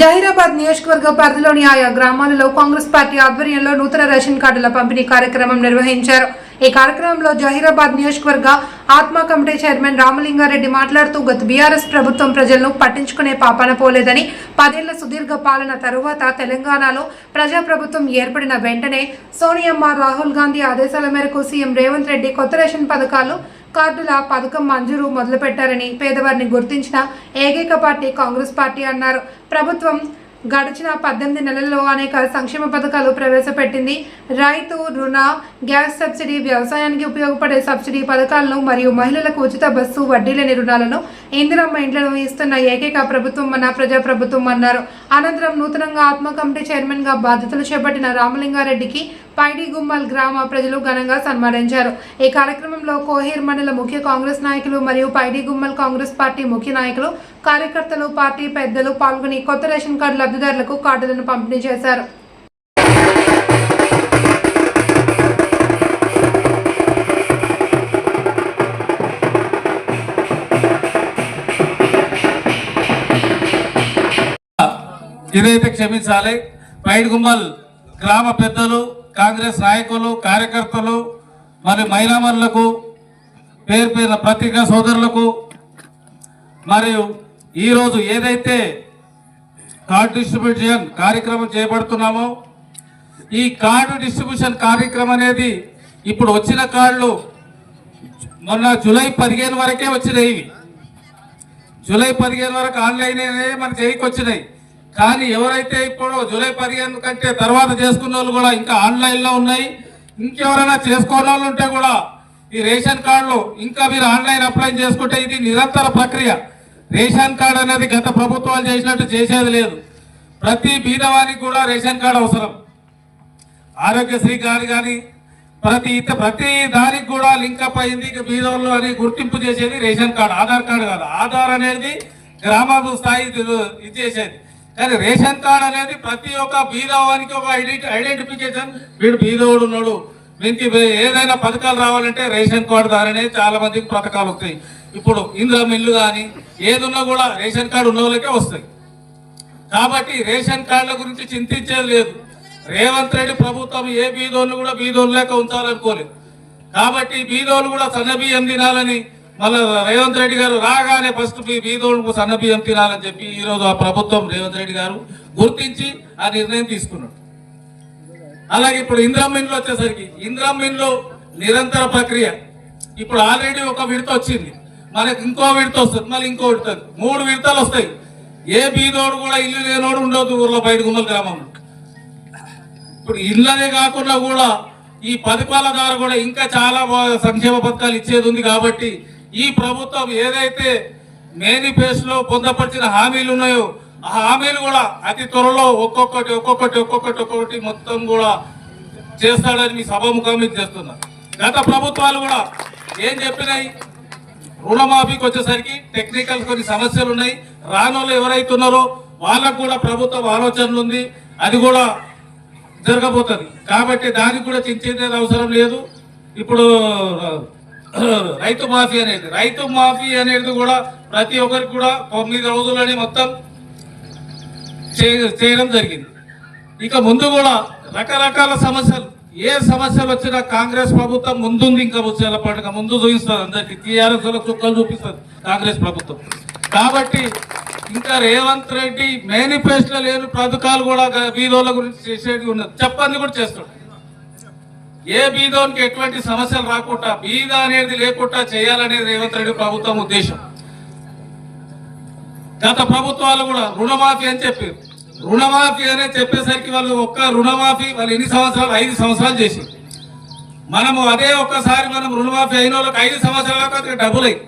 జహీరాబాద్ నియోజకవర్గ పరిధిలోని ఆయా గ్రామాలలో కాంగ్రెస్ పార్టీ ఆధ్వర్యంలో నూతన రేషన్ కార్డుల పంపిణీ కార్యక్రమం నిర్వహించారు. ఈ కార్యక్రమంలో జహీరాబాద్ నియోజకవర్గ ఆత్మ కమిటీ చైర్మన్ రామలింగారెడ్డి మాట్లాడుతూ గత బీఆర్ఎస్ ప్రభుత్వం ప్రజలను పట్టించుకునే పాపన పోలేదని పదేళ్ళ సుదీర్ఘ పాలన తరువాత తెలంగాణలో ప్రజాప్రభుత్వం ఏర్పడిన వెంటనే సోనియమ్మ రాహుల్ గాంధీ ఆదేశాల మేరకు సీఎం రేవంత్ రెడ్డి కొత్త రేషన్ పథకాలు కార్డుల పథకం మంజూరు మొదలుపెట్టారని పేదవారిని గుర్తించిన ఏకైక పార్టీ కాంగ్రెస్ పార్టీ అన్నారు. ప్రభుత్వం గడిచిన పద్దెనిమిది నెలల్లో అనేక సంక్షేమ పథకాలు ప్రవేశపెట్టింది. రైతు రుణ గ్యాస్ సబ్సిడీ వ్యవసాయానికి ఉపయోగపడే సబ్సిడీ పథకాలను మరియు మహిళలకు ఉచిత బస్సు వడ్డీ లేని రుణాలను ఇందిరమ్మ ఇండ్లను ఇస్తున్న ఏకైక ప్రభుత్వం మన ప్రజాప్రభుత్వం అన్నారు. అనంతరం నూతనంగా ఆత్మ కమిటీ చైర్మన్గా బాధ్యతలు చేపట్టిన రామలింగారెడ్డికి పైడి గుమ్మల్ గ్రామ ప్రజలు ఘనంగా సన్మానించారు. ఈ కార్యక్రమంలో కోహీర్ మండల ముఖ్య కాంగ్రెస్ నాయకులు మరియు పైడి గుమ్మల్ కాంగ్రెస్ పార్టీ ముఖ్య నాయకులు కార్యకర్తలు పార్టీ పెద్దలు పాల్గొని కొత్త రేషన్ కార్డు లబ్ధిదారులకు కార్డులను పంపిణీ చేశారు. ఇదైతే క్షమించాలి. పైడిగుమ్మల్ గ్రామ పెద్దలు కాంగ్రెస్ నాయకులు కార్యకర్తలు మరి మహిళామణులకు పేరు పేరున పత్రికా సోదరులకు మరియు ఈరోజు ఏదైతే కార్డు డిస్ట్రిబ్యూషన్ కార్యక్రమం చేపడుతున్నామో ఈ కార్డు డిస్ట్రిబ్యూషన్ కార్యక్రమం అనేది ఇప్పుడు వచ్చిన కార్డులు మొన్న జూలై పదిహేను వరకే వచ్చినాయి. జూలై పదిహేను వరకు ఆన్లైన్ మన చేయికి వచ్చినాయి. కానీ ఎవరైతే ఇప్పుడు జూలై పదిహేను కంటే తర్వాత చేసుకున్న వాళ్ళు కూడా ఇంకా ఆన్లైన్లో ఉన్నాయి. ఇంకెవరైనా చేసుకోని వాళ్ళు ఉంటే కూడా ఈ రేషన్ కార్డులు ఇంకా మీరు ఆన్లైన్ అప్లై చేసుకుంటే ఇది నిరంతర ప్రక్రియ. రేషన్ కార్డు అనేది గత ప్రభుత్వాలు చేసినట్టు చేసేది లేదు. ప్రతి బీదవానికి కూడా రేషన్ కార్డు అవసరం. ఆరోగ్యశ్రీ కార్డు కానీ ప్రతి ఇత- ప్రతి దానికి కూడా లింక్ అప్ అయింది. ఇక అని గుర్తింపు చేసేది రేషన్ కార్డు ఆధార్ కార్డు కాదు. ఆధార్ అనేది గ్రామ స్థాయి ఇది చేసేది. కానీ రేషన్ కార్డు అనేది ప్రతి ఒక్క బీదవానికి ఒక ఐడెంటి ఐడెంటిఫికేషన్. వీడు బీదోడు ఉన్నాడు. వీనికి ఏదైనా పథకాలు రావాలంటే రేషన్ కార్డు ద్వారానే చాలా మందికి పథకాలు వస్తాయి. ఇప్పుడు ఇంద్ర మిల్లు కానీ ఏదున్నా కూడా రేషన్ కార్డు ఉన్న వాళ్ళకే వస్తాయి. కాబట్టి రేషన్ కార్డుల గురించి చింతించేది లేదు. రేవంత్ రెడ్డి ప్రభుత్వం ఏ బీదోళ్ళు కూడా బీదోళ్ళు లేక ఉంచాలనుకోలేదు. కాబట్టి బీదోళ్ళు కూడా సన్న బియ్యం తినాలని మళ్ళీ రేవంత్ రెడ్డి గారు రాగానే ఫస్ట్ బీదోళ్ళకు సన్న బియ్యం తినాలని చెప్పి ఈరోజు ఆ ప్రభుత్వం రేవంత్ రెడ్డి గారు గుర్తించి ఆ నిర్ణయం తీసుకున్నాడు. అలాగే ఇప్పుడు ఇంద్రమ్మిన్లు వచ్చేసరికి ఇంద్రమ్మిన్లు నిరంతర ప్రక్రియ. ఇప్పుడు ఆల్రెడీ ఒక విడత వచ్చింది. మనకి ఇంకో విడత వస్తుంది మళ్ళీ ఇంకో విడత మూడు విడతలు వస్తాయి. ఏ బీదోడు కూడా ఇల్లు లేనోడు ఉండదు ఊర్లో బయట గుమ్మల గ్రామంలో. ఇప్పుడు ఇళ్ళనే కాకుండా కూడా ఈ పథకాల ద్వారా కూడా ఇంకా చాలా సంక్షేమ పథకాలు ఇచ్చేది ఉంది కాబట్టి ఈ ప్రభుత్వం ఏదైతే మేనిఫెస్టోలో పొందపరిచిన హామీలు ఉన్నాయో ఆ హామీలు కూడా అతి త్వరలో ఒక్కొక్కటి ఒక్కొక్కటి ఒక్కొక్కటి ఒక్కొక్కటి మొత్తం కూడా చేస్తాడని మీ సభాముఖం మీకు చేస్తున్నా. గత ప్రభుత్వాలు కూడా ఏం చెప్పినాయి? రుణమాఫీకి వచ్చేసరికి టెక్నికల్ కొన్ని సమస్యలు ఉన్నాయి. రానోళ్ళు ఎవరైతే ఉన్నారో వాళ్ళకు కూడా ప్రభుత్వం ఆలోచనలు ఉంది. అది కూడా జరగబోతుంది. కాబట్టి దానికి కూడా చించేది అవసరం లేదు. ఇప్పుడు రైతు మాఫీ అనేది రైతు మాఫీ అనేది కూడా ప్రతి ఒక్కరికి కూడా తొమ్మిది రోజులని మొత్తం చేయడం జరిగింది. ఇక ముందు కూడా రకరకాల సమస్యలు. ఏ సమస్యలు వచ్చినా కాంగ్రెస్ ప్రభుత్వం ముందుంది ఇంకా వచ్చేలా పండుగ ముందు చూపిస్తుంది అందరికి. టీఆర్ఎస్ చుక్కలు చూపిస్తుంది కాంగ్రెస్ ప్రభుత్వం. కాబట్టి ఇంకా రేవంత్ రెడ్డి మేనిఫెస్టో లేని పథకాలు కూడా వీధుల గురించి చేసేది ఉన్నది. చెప్పండి కూడా చేస్తాడు. ఏ బీదోనికి ఎటువంటి సమస్యలు రాకుండా బీద అనేది లేకుండా చేయాలనేది రేవంత్ రెడ్డి ప్రభుత్వం ఉద్దేశం. గత ప్రభుత్వాలు కూడా రుణమాఫీ అని చెప్పారు. రుణమాఫీ అనే చెప్పేసరికి వాళ్ళు ఒక్క రుణమాఫీ వాళ్ళు ఎన్ని సంవత్సరాలు? ఐదు సంవత్సరాలు చేసి మనము అదే ఒక్కసారి మనం రుణమాఫీ అయిన వాళ్ళకి ఐదు సంవత్సరాలకు అతనికి డబ్బులు. అయ్యి